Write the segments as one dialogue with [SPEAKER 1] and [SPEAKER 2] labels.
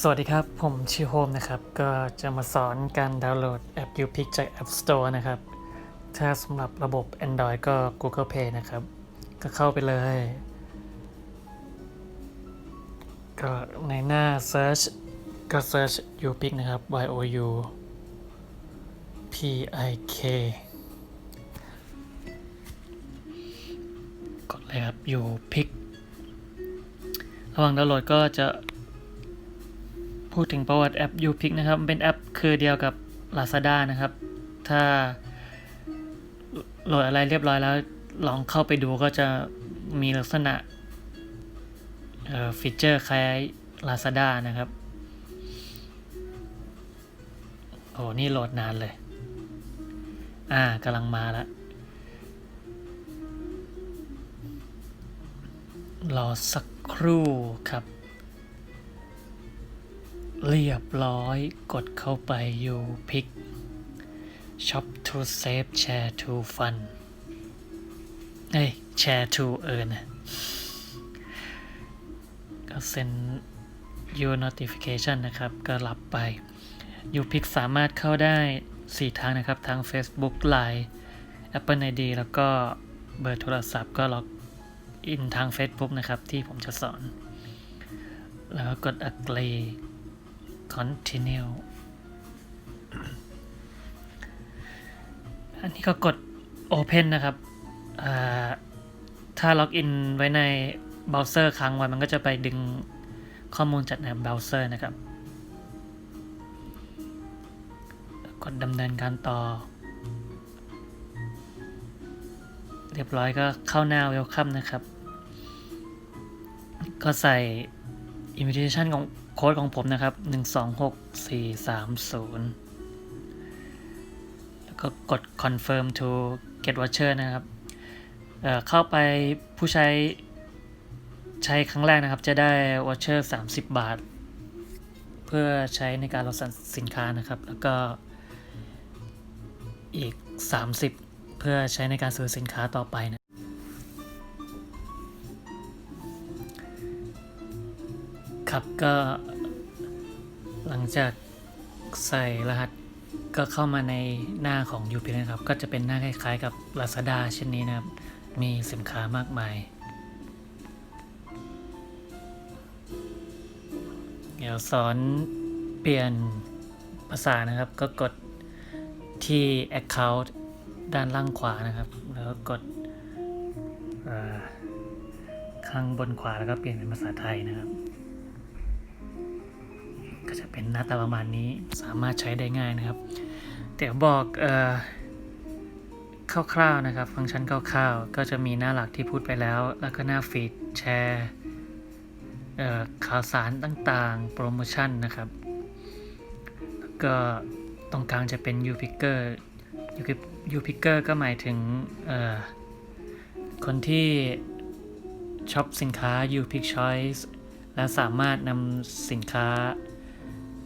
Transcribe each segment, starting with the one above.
[SPEAKER 1] สวัสดีครับ ผมชื่อโฮมนะครับ ก็จะมาสอนการดาวน์โหลดแอป u p i c จาก App Store นะครับ ถ้าสำหรับระบบ Android ก็ Google Play นะครับ ก็เข้าไปเลย ก็ในหน้า Search ก็ Search u p i c นะครับ Y O U P I K กดเลยครับ u p i c ระหว่างดาวน์โหลดก็จะ พูดถึงประวัติแอป UPick นะครับมันเป็นแอปคือเดียวกับ Lazada นะครับ ถ้าโหลดอะไรเรียบร้อยแล้ว ลองเข้าไปดูก็จะมีลักษณะเอ่อฟีเจอร์คล้าย Lazada นะครับ โอ้นี่โหลดนานเลย อ่ากำลังมาล้วรอสักครู่ครับ เรียบร้อยกดเข้าไปอยู่พิก Shop to save share to fun เอ้ย share to earn นะก็เซ็น your notification นะครับ ก็รับไป u p i c สามารถเข้าได้ 4 ทางนะครับ ทาง Facebook Line Apple ID แล้วก็เบอร์โทรศัพท์ก็ล็อกอินทาง Facebook นะครับ ที่ผมจะสอน แล้วก็กด agree continue อันนี้ก็กด open นะครับถ้าล็อกอินไว้ในเบราว์เซอร์ค้างไว้มันก็จะไปดึงข้อมูลจากในเบราว์เซอร์นะครับ กดดำเนินการต่อ เรียบร้อยก็เข้าหน้า Welcome นะครับ ก็ใส่ invitation ของ โค้ดของผมนะครับ 126430 แล้วก็กด confirm to get voucher นะครับเเข้าไปผู้ใช้ใช้ครั้งแรกนะครับ จะได้ voucher 30 บาท เพื่อใช้ในการลดสินค้านะครับ แล้วก็อีก 30 เพื่อใช้ในการซื้อสินค้าต่อไปนะ ครับก็หลังจากใส่รหัสก็เข้ามาในหน้าของ u p นะครับ ก็จะเป็นหน้าคล้ายๆกับ Lazada เช่นนี้นะครับ มีสินค้ามากมาย เดี๋ยวสอนเปลี่ยนภาษานะครับ ก็กดที่ Account ด้านล่างขวานะครับ แล้วกดข้างบนขวาแล้วก็เปลี่ยนเป็นภาษาไทยนะครับ ก็จะเป็นหน้าตาประมาณนี้สามารถใช้ได้ง่ายนะครับ เดี๋ยวบอกคร่าวๆนะครับ ฟังก์ชันคร่าวๆ ก็จะมีหน้าหลักที่พูดไปแล้ว แล้วก็หน้าฟีดแชร์ข่าวสารต่างๆ โปรโมชั่นนะครับแล้วก็ตรงกลางจะเป็น u p i c k e r u p i c k e r ก็หมายถึงคนที่ช็อปสินค้า u p i c Choice และสามารถนำสินค้า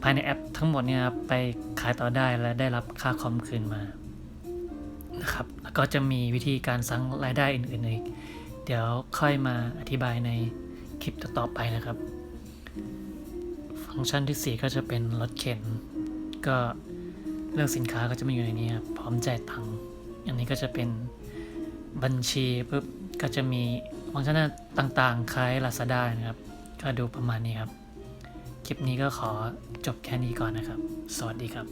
[SPEAKER 1] ภายในแอปทั้งหมดเนี่ยครับไปขายต่อได้และได้รับค่าคอมคืนมานะครับแล้วก็จะมีวิธีการสร้างรายได้อื่นๆอีก เดี๋ยวค่อยมาอธิบายในคลิปต่อๆไปนะครับ ฟังก์ชันที่ 4 ก็จะเป็นรถเข็น ก็เลือกสินค้าก็จะมาอยู่ในนี้ครับพร้อมจ่ายตังค์อันนี้ก็จะเป็นบัญชีปุ๊บก็จะมีฟังก์ชันต่างๆ คล้าย Lazada นะครับ ก็ดูประมาณนี้ครับ คลิปนี้ก็ขอจบแค่นี้ก่อนนะครับ สวัสดีครับ